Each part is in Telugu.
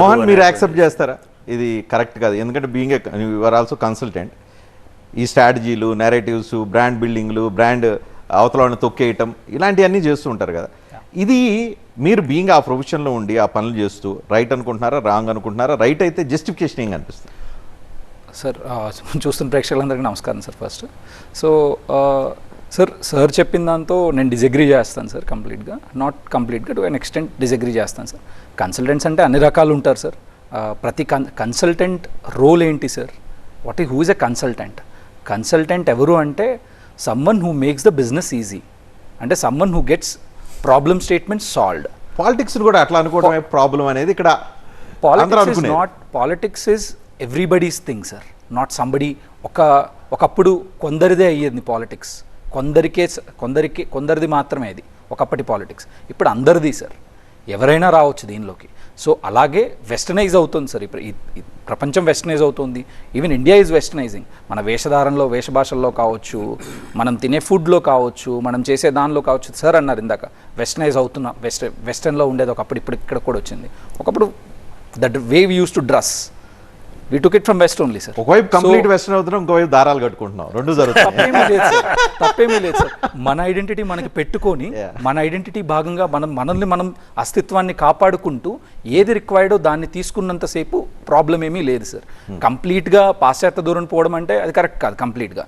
మోహన్ మీరు యాక్సెప్ట్ చేస్తారా? ఇది కరెక్ట్ కాదు. ఎందుకంటే బీయింగ్ యువర్ ఆల్సో కన్సల్టెంట్ ఈ స్ట్రాటజీలు నెరేటివ్స్ బ్రాండ్ బిల్డింగ్లు బ్రాండ్ అవతలని తొక్కేయటం ఇలాంటివన్నీ చేస్తూ ఉంటారు కదా. ఇది మీరు బీయింగ్ ఆ ప్రొఫెషన్లో ఉండి ఆ పనులు చేస్తూ రైట్ అనుకుంటున్నారా రాంగ్ అనుకుంటున్నారా? రైట్ అయితే జస్టిఫికేషన్ ఏం అనిపిస్తుంది సార్ చూస్తున్న ప్రేక్షకులందరికీ నమస్కారం sir first so sir sir చెప్పిన దాంతో నేను డిజగ్రీ చేస్తాను సార్ కంప్లీట్గా. నాట్ కంప్లీట్గా టు అన్ ఎక్స్టెంట్ డిజగ్రీ చేస్తాను సార్. కన్సల్టెంట్స్ అంటే అన్ని రకాలు ఉంటారు సార్. ప్రతి కన్ కన్సల్టెంట్ రోల్ ఏంటి సార్? వాట్ ఈ who is a consultant consultant ఎవరు అంటే someone who makes the business easy అంటే someone who gets problem statement solved politics కూడా అట్లా అనుకోవడమే ప్రాబ్లం అనేది ఇక్కడ politics. Not politics is everybody's thing sir not somebody ఒక ఒకప్పుడు కొందరిదే అయ్యేది పాలిటిక్స్ కొందరికే కొందరికి కొందరిది మాత్రమే అది ఒకప్పటి పాలిటిక్స్. ఇప్పుడు అందరిది సార్. ఎవరైనా రావచ్చు దీనిలోకి. సో అలాగే వెస్టర్నైజ్ అవుతుంది సార్. ఇప్పుడు ప్రపంచం వెస్టర్నైజ్ అవుతుంది. ఈవెన్ ఇండియా ఈజ్ వెస్టర్నైజింగ్ మన వేషధారంలో వేషభాషల్లో కావచ్చు మనం తినే ఫుడ్లో కావచ్చు మనం చేసే దానిలో కావచ్చు. సార్ అన్నారు ఇందాక వెస్టర్నైజ్ అవుతున్న వెస్ట్ వెస్టర్న్లో ఉండేది ఒకప్పుడు ఇప్పుడు ఇక్కడ కూడా వచ్చింది. ఒకప్పుడు that way used to dress we took it from west only sir ఒకవైపు కంప్లీట్ వెస్టర్న్ అవుతున్నాం ఇంకోవైపు దారాలు కట్టుకుంటున్నాం. రెండు జరుగుతాయి. తప్పేమీ లేదు సార్ మన ఐడెంటిటీ మనకి పెట్టుకొని. మన ఐడెంటిటీ భాగంగా మనం మనల్ని మనం అస్తిత్వాన్ని కాపాడుకుంటూ ఏది రిక్వైర్డో దాన్ని తీసుకున్నంతసేపు ప్రాబ్లం ఏమీ లేదు సార్ కంప్లీట్గా పాశ్చాత్య దూరం పోవడం అంటే అది కరెక్ట్ కాదు కంప్లీట్గా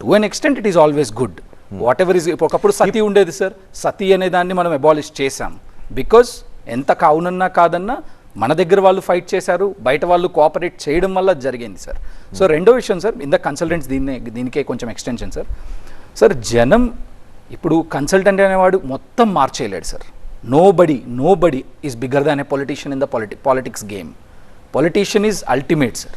to an extent it is always good whatever is ఒకప్పుడు సతీ ఉండేది సార్ సతీ అనే దాన్ని మనం అబాలిష్ చేసాం బికాస్ ఎంత కావునన్నా కాదన్నా మన దగ్గర వాళ్ళు ఫైట్ చేశారు బయట వాళ్ళు కోఆపరేట్ చేయడం వల్ల జరిగింది సార్ సో రెండో విషయం సార్ ఇంత కన్సల్టెంట్స్ దీన్నే దీనికే కొంచెం ఎక్స్టెన్షన్ సార్ సార్ జనం ఇప్పుడు కన్సల్టెంట్ అనేవాడు మొత్తం మార్చేయలేడు sir nobody nobody is bigger than a politician in the పొలిటి politics game politician is ultimate sir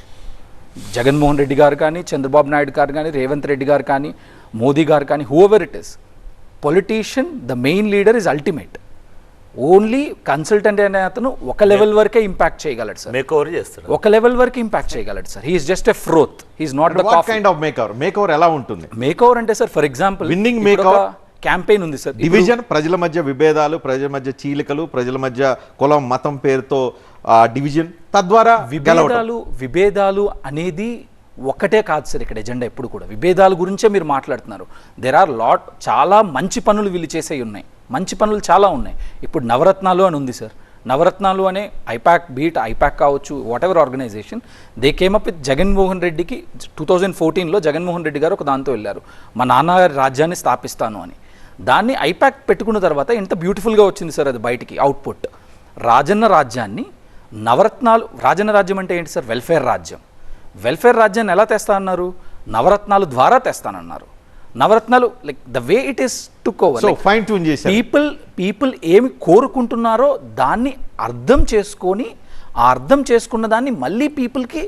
Jaganmohan Reddy గారు కానీ చంద్రబాబు నాయుడు గారు కానీ రేవంత్ రెడ్డి గారు కానీ మోదీ గారు కానీ whoever it is politician the main leader is ultimate only consultant అనే అతను ఒక లెవెల్ వరకే ఇంపాక్ట్ చేయగలడు సార్. మేక్ ఓవర్ చేస్తాడు. ఒక లెవెల్ వరకు ఇంపాక్ట్ చేయగలడు sir. He is just a froth he is not the what kind of makeover makeover ఎలా ఉంటుంది? మేక్ ఓవర్ అంటే sir for example Winning makeover? Campaign ఉంది సార్. డివిజన్ ప్రజల మధ్య విభేదాలు ప్రజల మధ్య చీలికలు ప్రజల మధ్య కులం మతం పేరుతో డివిజన్ తద్వారా విభేదాలు విభేదాలు అనేది ఒక్కటే కాదు సార్ ఇక్కడ ఎజెండా ఎప్పుడు కూడా. విభేదాల గురించే మీరు మాట్లాడుతున్నారు. దెర్ ఆర్ లాట్ చాలా మంచి పనులు వీళ్ళు చేసేవి ఉన్నాయి. మంచి పనులు చాలా ఉన్నాయి. ఇప్పుడు నవరత్నాలు అని ఉంది సార్. నవరత్నాలు అనే ఐపాక్ బీట్ ఐపాక్ కావచ్చు whatever organisation they came up with Jaganmohan రెడ్డికి టూ థౌజండ్ ఫోర్టీన్లో జగన్మోహన్ రెడ్డి గారు ఒక దాంతో వెళ్ళారు. మా నాన్నగారి రాజ్యాన్ని స్థాపిస్తాను అని. దాన్ని ఐపాక్ పెట్టుకున్న తర్వాత ఎంత బ్యూటిఫుల్గా వచ్చింది సార్ అది బయటికి అవుట్పుట్ రాజన్న రాజ్యాన్ని నవరత్నాలు రాజన్న రాజ్యం అంటే ఏంటి సార్? వెల్ఫేర్ రాజ్యం. వెల్ఫేర్ రాజ్యాన్ని ఎలా తెస్తా అన్నారు నవరత్నాలు ద్వారా తెస్తానన్నారు. నవరత్నాలు like the way it is took so over fine tune చేశారు. పీపుల్ పీపుల్ ఏమి కోరుకుంటున్నారో దాన్ని అర్థం చేసుకొని ఆ అర్థం చేసుకున్న దాన్ని మళ్ళీ పీపుల్కి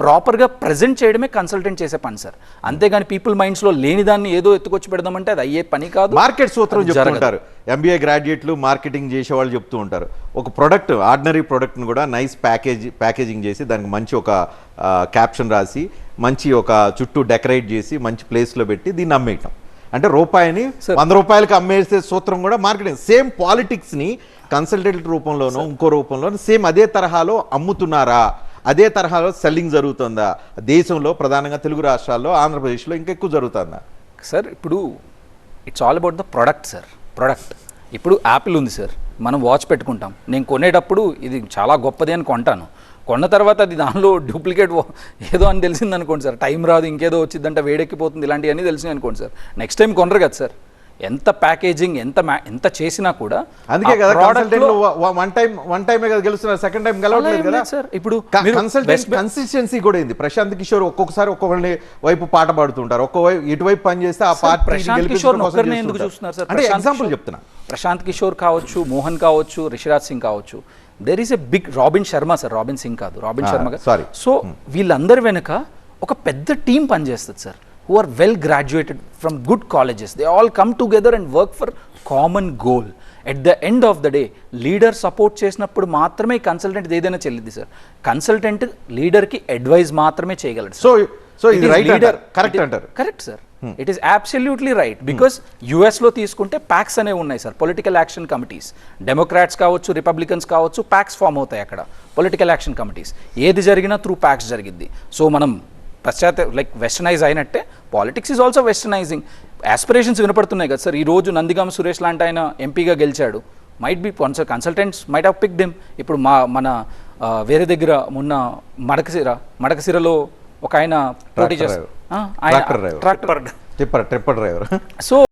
ప్రాపర్గా ప్రజెంట్ చేయడమే కన్సల్టెంట్ చేసే పని సార్ అంతేగాని పీపుల్ మైండ్స్లో లేని దాన్ని ఏదో ఎత్తుకొచ్చి పెడదామంటే అది అయ్యే పని కాదు. మార్కెట్ సూత్రం అది చెప్తూ జరగదు. ఉంటారు. ఎంబీఏ గ్రాడ్యుయేట్లు మార్కెటింగ్ చేసే వాళ్ళు చెప్తూ ఉంటారు. ఒక ప్రొడక్ట్ ఆర్డినరీ ప్రొడక్ట్ని కూడా నైస్ ప్యాకేజ్ ప్యాకేజింగ్ చేసి దానికి మంచి ఒక క్యాప్షన్ రాసి మంచి ఒక చుట్టూ డెకరేట్ చేసి మంచి ప్లేస్లో పెట్టి దీన్ని అమ్మేయటం. అంటే రూపాయిని. వంద రూపాయలకి అమ్మేసే సూత్రం కూడా మార్కెటింగ్ సేమ్ పాలిటిక్స్ని కన్సల్టెంట్ రూపంలోనో ఇంకో రూపంలోనో సేమ్ అదే తరహాలో అమ్ముతున్నారా? అదే తరహాలో సెల్లింగ్ జరుగుతుందా? దేశంలో ప్రధానంగా తెలుగు రాష్ట్రాల్లో ఆంధ్రప్రదేశ్లో ఇంకా ఎక్కువ జరుగుతుందా? సార్ ఇప్పుడు it's all about the product sir product ఇప్పుడు యాపిల్ ఉంది సార్ మనం వాచ్ పెట్టుకుంటాం. నేను కొనేటప్పుడు ఇది చాలా గొప్పది అని కొంటాను. కొన్న తర్వాత అది దానిలో డూప్లికేట్ ఏదో అని తెలిసింది అనుకోండి సార్. టైం రాదు ఇంకేదో వచ్చిందంటే వేడెక్కిపోతుంది ఇలాంటివన్నీ తెలిసినాయి అనుకోండి సార్. నెక్స్ట్ టైం కొనరు కదా సార్. ఎంత ప్యాకేజింగ్ ఎంత ఎంత చేసినా కూడా అందుకే కదా product కన్సల్టెంట్ లో- వన్ టైం వన్ టైమే కదా గెలుస్తున్నారు సెకండ్ టైం గెలవట్లేదు కదా. సార్. ఇప్పుడు కన్సల్టెంట్ కన్సిస్టెన్సీ కూడా ఏంది? ప్రశాంత్ కిషోర్ ఒక్కొక్కసారి ఒక్కొక్కరిని వైపు పాట పాడుతుంటారు. ఒక్కో వైపు ఇటువైపు పని చేస్తే ఆ పార్టీ ప్రశాంత్ కిషోర్ ఎందుకు చూస్తున్నారు సార్? అంటే ఎగ్జాంపుల్ చెప్తున్నా. ప్రశాంత్ కిషోర్ కావచ్చు మోహన్ కావచ్చు రిషిరాజ్ సింగ్ కావచ్చు. There is a big Robin Sharma sir Robin Singh కాదు రాబిన్ శర్మ sorry. సో వీళ్ళందరి వెనుక ఒక పెద్ద టీం పనిచేస్తుంది sir who are well graduated from good colleges they all come together and work for common goal at the end of the day leader support చేసినప్పుడు మాత్రమే కన్సల్టెంట్ ఏదైనా చెల్లింది సార్ కన్సల్టెంట్ లీడర్కి అడ్వైజ్ మాత్రమే చేయగలడు సో సో ఇది రైట్ కరెక్ట్ అంటారు correct sir it is absolutely right because యుఎస్లో తీసుకుంటే ప్యాక్స్ అనేవి ఉన్నాయి sir political action committees Democrats కావచ్చు రిపబ్లికన్స్ కావచ్చు ప్యాక్స్ ఫామ్ అవుతాయి అక్కడ. పొలిటికల్ యాక్షన్ కమిటీస్ ఏది జరిగినా త్రూ ప్యాక్స్ జరిగిద్ది. సో మనం పశ్చాత్త లైక్ వెస్టర్నైజ్ అయినట్టే politics is also westernising aspirations వినపడుతున్నాయి కదా సార్ ఈ రోజు నందిగామ సురేష్ లాంటి ఆయన ఎంపీగా గెలిచాడు. Might be consultants might have picked him ఇప్పుడు మా మన వేరే దగ్గర మొన్న మడకసిర మడకసిరలో ఒక ఆయన పోటీ చేస్తారు tractor driver tipper tipper driver so